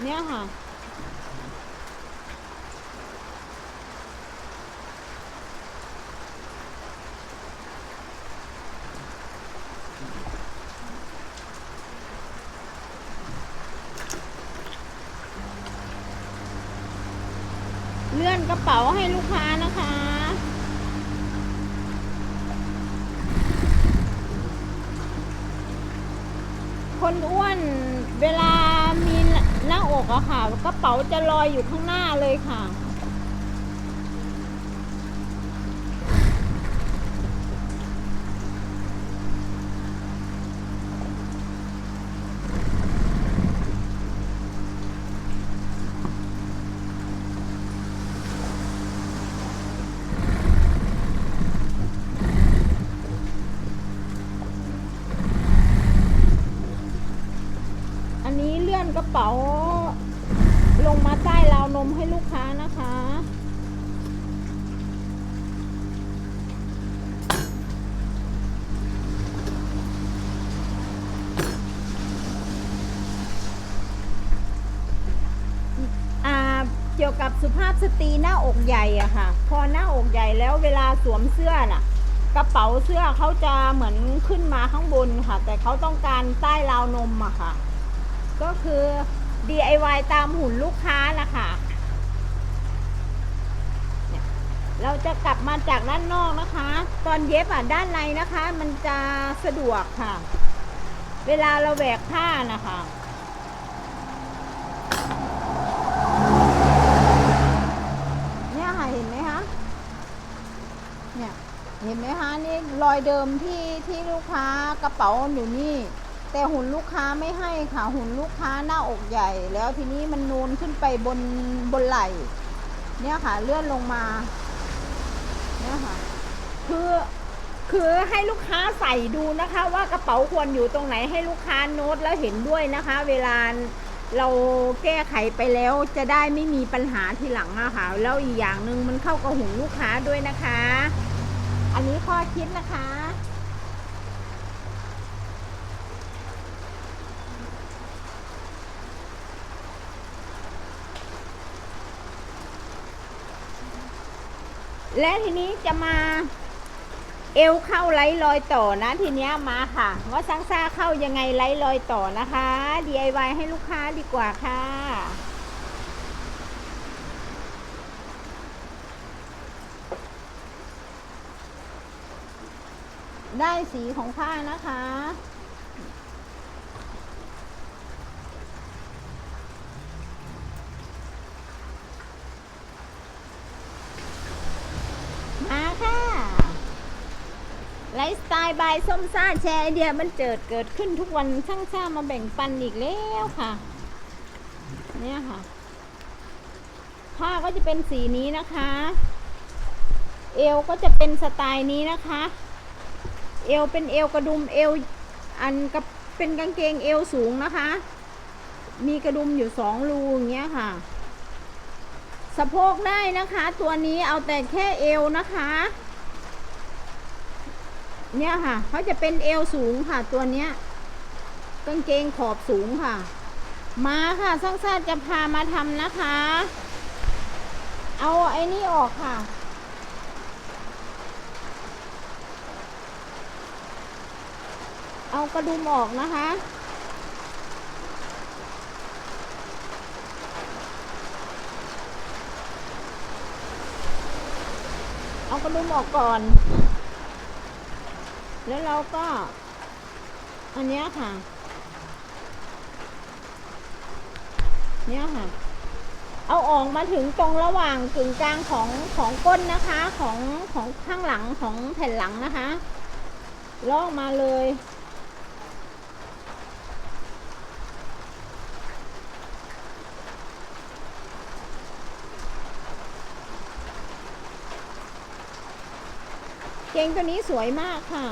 เนี่ยค่ะ เลื่อนกระเป๋าให้ลูกค้านะคะคนอ้วน อกอะค่ะกระเป๋าจะลอยอยู่ข้างหน้าเลยค่ะ ค้านะคะ อ่า เกี่ยวกับสุภาพสตรีหน้าอกใหญ่อะค่ะ พอหน้าอกใหญ่แล้วเวลาสวมเสื้อน่ะ กระเป๋าเสื้อเขาจะเหมือนขึ้นมาข้างบนค่ะ แต่เขาต้องการใต้ราวนมอะค่ะ ก็คือ DIY ตามหุ่นลูกค้านะคะเนี่ย เราจะกลับมาจากด้านนอกนะคะ ตอนเย็บอะด้านในนะคะ มันจะสะดวกค่ะ เวลาเราแหวกผ้านะคะเนี่ยค่ะเห็นไหมคะเนี่ยเห็นไหมคะนี่รอยเดิมที่ที่ลูกค้ากระเป๋าอยู่นี่ แต่หุ่นลูกค้าไม่ให้ค่ะ หุ่นลูกค้าหน้าอกใหญ่ แล้วทีนี้มันนูนขึ้นไปบนบนไหล่เนี่ยค่ะเลื่อนลงมา คือคือให้ลูกค้าใส่ดูนะคะ ว่ากระเป๋าควรอยู่ตรงไหนให้ลูกค้าโน้ตแล้วเห็นด้วยนะคะ เวลาเราแก้ไขไปแล้วจะได้ไม่มีปัญหาทีหลังอะค่ะแล้วอีกอย่างหนึ่งมันเข้ากับหุ่นลูกค้าด้วยนะคะ อันนี้ข้อคิดนะคะ และทีนี้จะมา เอวเข้าไร้รอยต่อนะทีเนี้ยมาค่ะ ว่าซังซ่าเข้ายังไงไร้รอยต่อนะคะ DIY ให้ลูกค้าดีกว่าค่ะ ได้สีของผ้านะคะ มาค่ะ ไล ฟ์สไตล์บายส้มซ่าแชร์ไอเดียมันเจิดเกิดขึ้นทุกวันช่างซ่ามาแบ่งปันอีกแล้วค่ะ เนี่ยค่ะ ผ้าก็จะเป็นสีนี้นะคะ เอวก็จะเป็นสไตล์นี้นะคะ เอวเป็นเอวกระดุมเอวอันกับเป็นกางเกงเอวสูงนะคะ มีกระดุมอยู่สองรูอย่างเงี้ยค่ะ สะโพกได้นะคะ ตัวนี้เอาแต่แค่เอวนะคะ เนี่ยค่ะเขาจะเป็นเอวสูงค่ะ ตัวเนี้ยกางเกงขอบสูงค่ะ มาค่ะสร้างชาติจะพามาทำนะคะ เอาไอ้นี่ออกค่ะ เอากระดุมออกนะคะเอากระดุมออกก่อน แล้วเราก็ อันเนี้ยค่ะ เนี่ยค่ะ เอาออกมาถึงตรงระหว่างกึ่งกลางของของก้นนะคะ ของของข้างหลังของแผ่นหลังนะคะลอกมาเลยเกงตัวนี้สวยมากค่ะ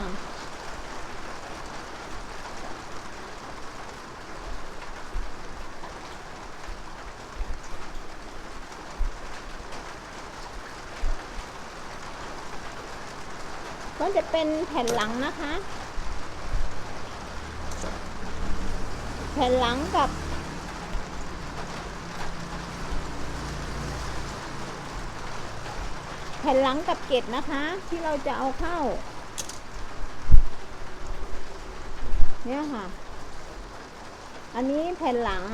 ก็จะเป็นแผ่นหลังนะคะ แผ่นหลังกับ แผ่นหลังกับเกล็ดนะคะ ที่เราจะเอาเข้า เนี่ยค่ะ อันนี้แผ่นหลัง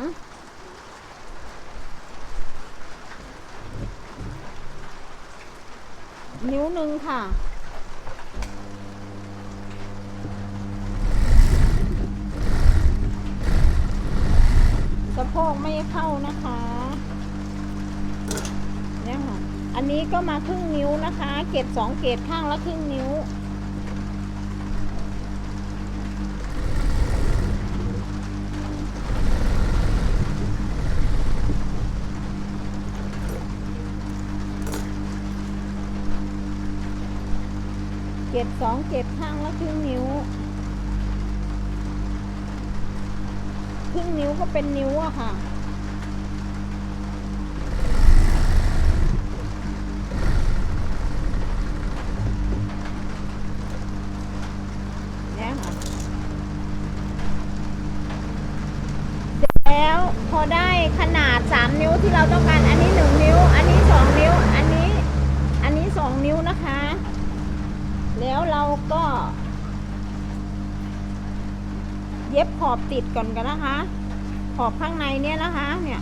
นิ้วหนึ่งค่ะ สะโพกไม่เข้านะคะเนี่ยค่ะ อันนี้ก็มาครึ่งนิ้วนะคะ เกตสองเกตข้างละครึ่งนิ้วเกตสองเกตข้างละครึ่งนิ้ว รึ่งนิ้วก็เป็นนิ้วอะค่ะ แล้วพอได้ขนาด 3 นิ้วที่เราต้องการ อันนี้ 1 นิ้ว อันนี้ 2 นิ้ว อันนี้ อันนี้ 2 นิ้วนะคะ แล้วเราก็ ย็บขอบติดก่อนกันนะคะ ขอบข้างในเนี่ยนะคะ เนี่ย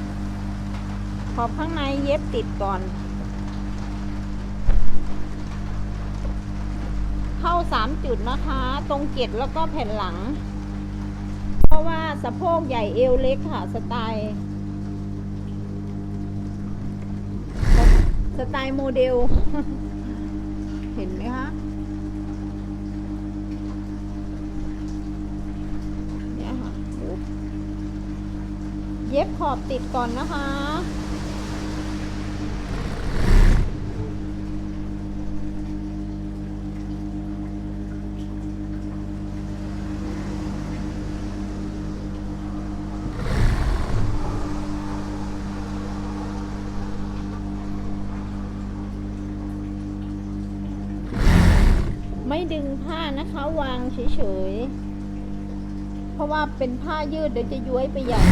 ขอบข้างในเย็บติดก่อน เข้าสามจุดนะคะ ตรงเกล็ดแล้วก็แผ่นหลัง เพราะว่าสะโพกใหญ่เอวเล็กค่ะ สไตล์ สไตล์โมเดล เห็นไหมคะ เย็บขอบติดก่อนนะคะ ไม่ดึงผ้านะคะ วางเฉยๆ เพราะว่าเป็นผ้ายืดเดี๋ยวจะย้วยไปใหญ่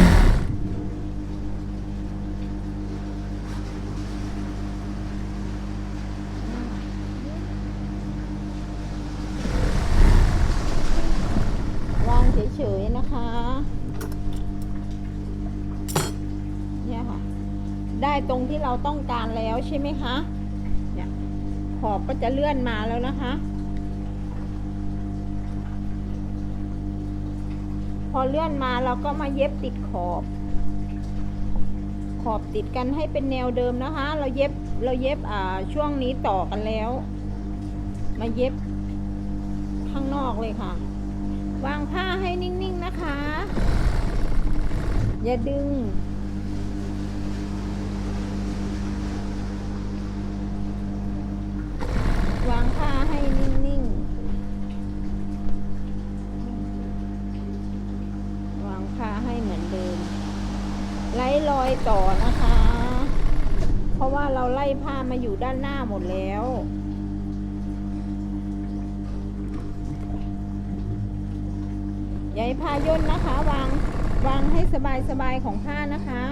เราต้องการแล้วใช่ไหมคะ เนี่ย ขอบก็จะเลื่อนมาแล้วนะคะ พอเลื่อนมาเราก็มาเย็บติดขอบ ขอบติดกันให้เป็นแนวเดิมนะคะ เราเย็บ เราเย็บอ่าช่วงนี้ต่อกันแล้ว มาเย็บข้างนอกเลยค่ะ วางผ้าให้นิ่งๆนะคะ อย่าดึง ลอยต่อนะคะ เพราะว่าเราไล่ผ้ามาอยู่ด้านหน้าหมดแล้วยาให้ผ้าย่นนะคะ วางวางให้สบายๆของผ้านะคะ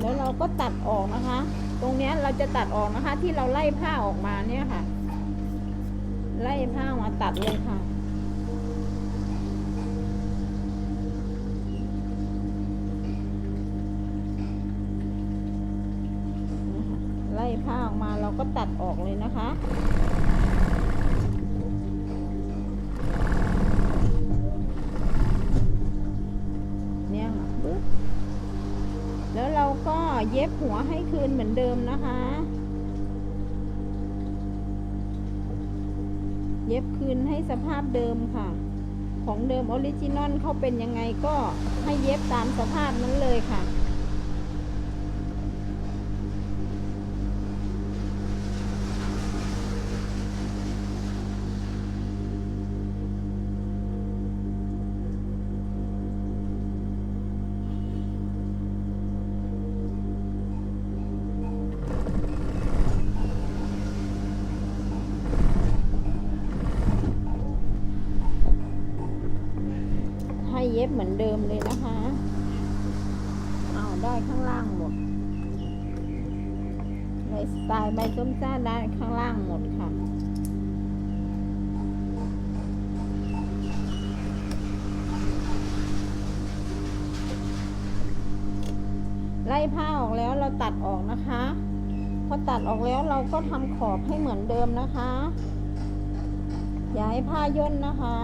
แล้วเราก็ตัดออกนะคะ ตรงเนี้ยเราจะตัดออกนะคะ ที่เราไล่ผ้าออกมาเนี่ยค่ะ ไล่ผ้ามาตัดเลยค่ะ เราก็ตัดออกเลยนะคะเนี่ยค่ะปึ๊บแล้วเราก็เย็บหัวให้คืนเหมือนเดิมนะคะ เย็บคืนให้สภาพเดิมค่ะ ของเดิมออริจินอลเขาเป็นยังไงก็ให้เย็บตามสภาพนั้นเลยค่ะ ได้ข้างล่างหมด ในสไตล์ใบส้มซ่าได้ข้างล่างหมดค่ะไล่ผ้าออกแล้วเราตัดออกนะคะ พอตัดออกแล้วเราก็ทำขอบให้เหมือนเดิมนะคะ อย่าให้ผ้าย่นนะคะ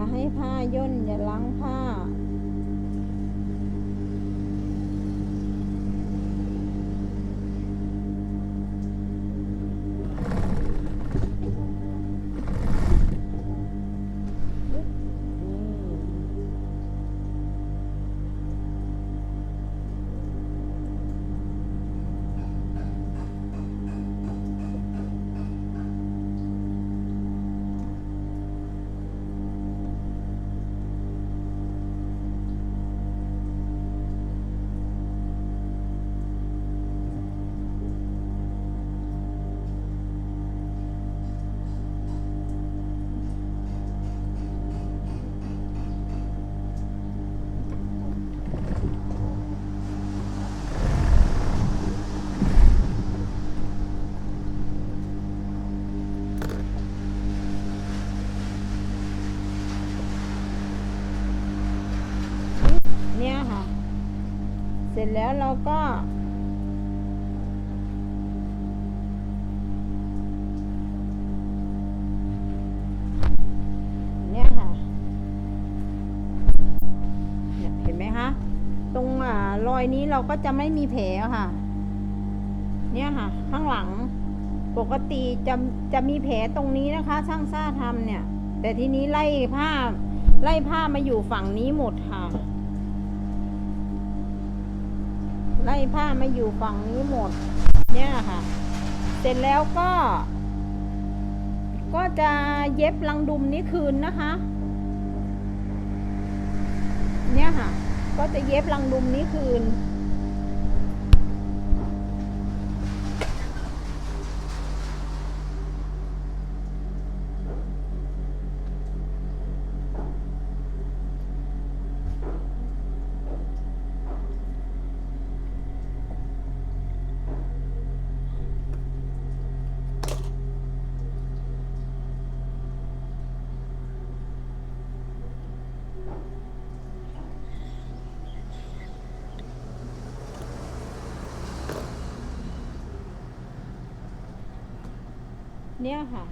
อย่าให้ผ้าย่นอย่าล้างผ้า เสร็จแล้วเราก็ เนี่ยค่ะเนี่ยเห็นไหมคะ ตรงอ่ารอยนี้เราก็จะไม่มีแผลค่ะ เนี่ยค่ะ ข้างหลังปกติจะจะมีแผลตรงนี้นะคะ ช่างซ่าทำเนี่ย แต่ทีนี้ไล่ผ้าไล่ผ้ามาอยู่ฝั่งนี้หมดค่ะ ไล่ผ้ามาอยู่ฝั่งนี้หมด เนี่ยค่ะ เสร็จแล้วก็ ก็จะเย็บรังดุมนี้คืนนะคะ เนี่ยค่ะ ก็จะเย็บรังดุมนี้คืน เนี่ยค่ะ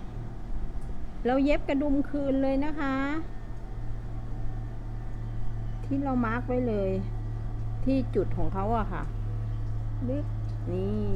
เราเย็บกระดุมคืนเลยนะคะ ที่เรามาร์กไว้เลย ที่จุดของเขาอะค่ะ ลึกนี่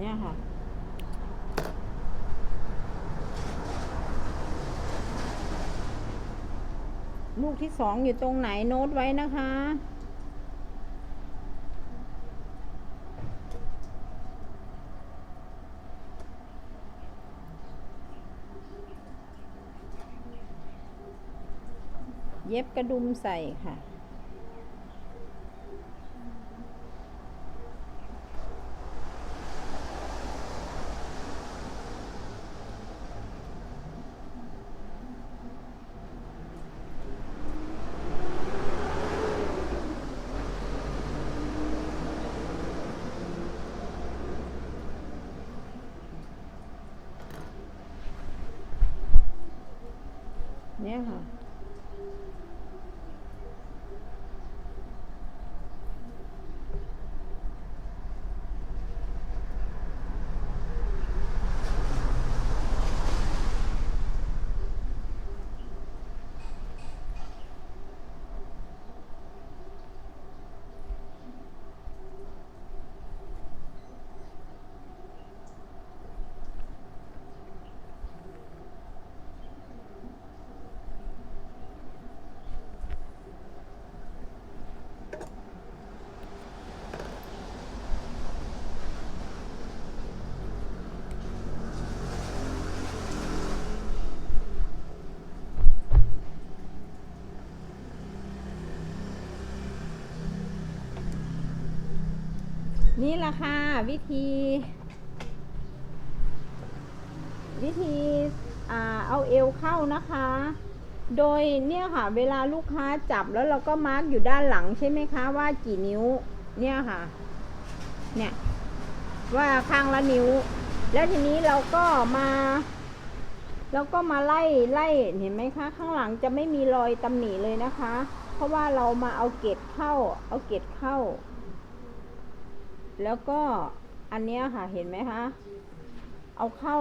เนี่ยค่ะ ลูกที่สองอยู่ตรงไหนโน้ตไว้นะคะเย็บกระดุมใส่ค่ะ เนี่ นี่แหละค่ะวิธี วิธีเอาเอวเข้านะคะ โดยเนี่ยค่ะ เวลาลูกค้าจับแล้วเราก็มาร์กอยู่ด้านหลังใช่ไหมคะ ว่ากี่นิ้ว เนี่ยค่ะ เนี่ย ว่าข้างละนิ้ว แล้วทีนี้เราก็มาเราก็มาไล่ไล่เห็นไหมคะ ข้างหลังจะไม่มีรอยตำหนิเลยนะคะ เพราะว่าเรามาเอาเกล็ดเข้า เอาเกล็ดเข้า แล้วก็อันเนี้ยค่ะเห็นไหมคะ เอาเข้า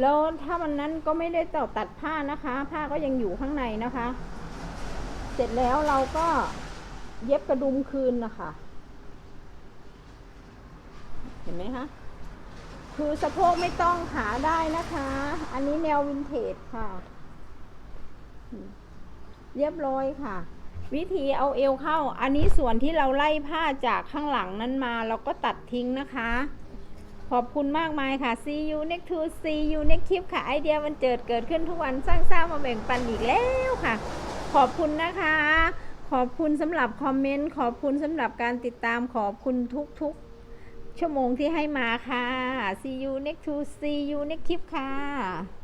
แล้วถ้ามันนั้นก็ไม่ได้ต่อตัดผ้านะคะ ผ้าก็ยังอยู่ข้างในนะคะ เสร็จแล้วเราก็เย็บกระดุมคืนนะคะ เห็นไหมคะ คือสะโพกไม่ต้องหาได้นะคะ อันนี้แนววินเทจค่ะ เรียบร้อยค่ะ วิธีเอาเอวเข้า อันนี้ส่วนที่เราไล่ผ้าจากข้างหลังนั้นมาเราก็ตัดทิ้งนะคะ ขอบคุณมากมายค่ะ see you next to see you next clip ค่ะ ไอเดียมันเจิดเกิดขึ้นทุกวันสร้างสร้างมาแบ่งปันอีกแล้วค่ะ ขอบคุณนะคะ ขอบคุณสำหรับคอมเมนต์ ขอบคุณสำหรับการติดตาม ขอบคุณทุกๆ ชั่วโมงที่ให้มาค่ะ see you next to see you next clip ค่ะ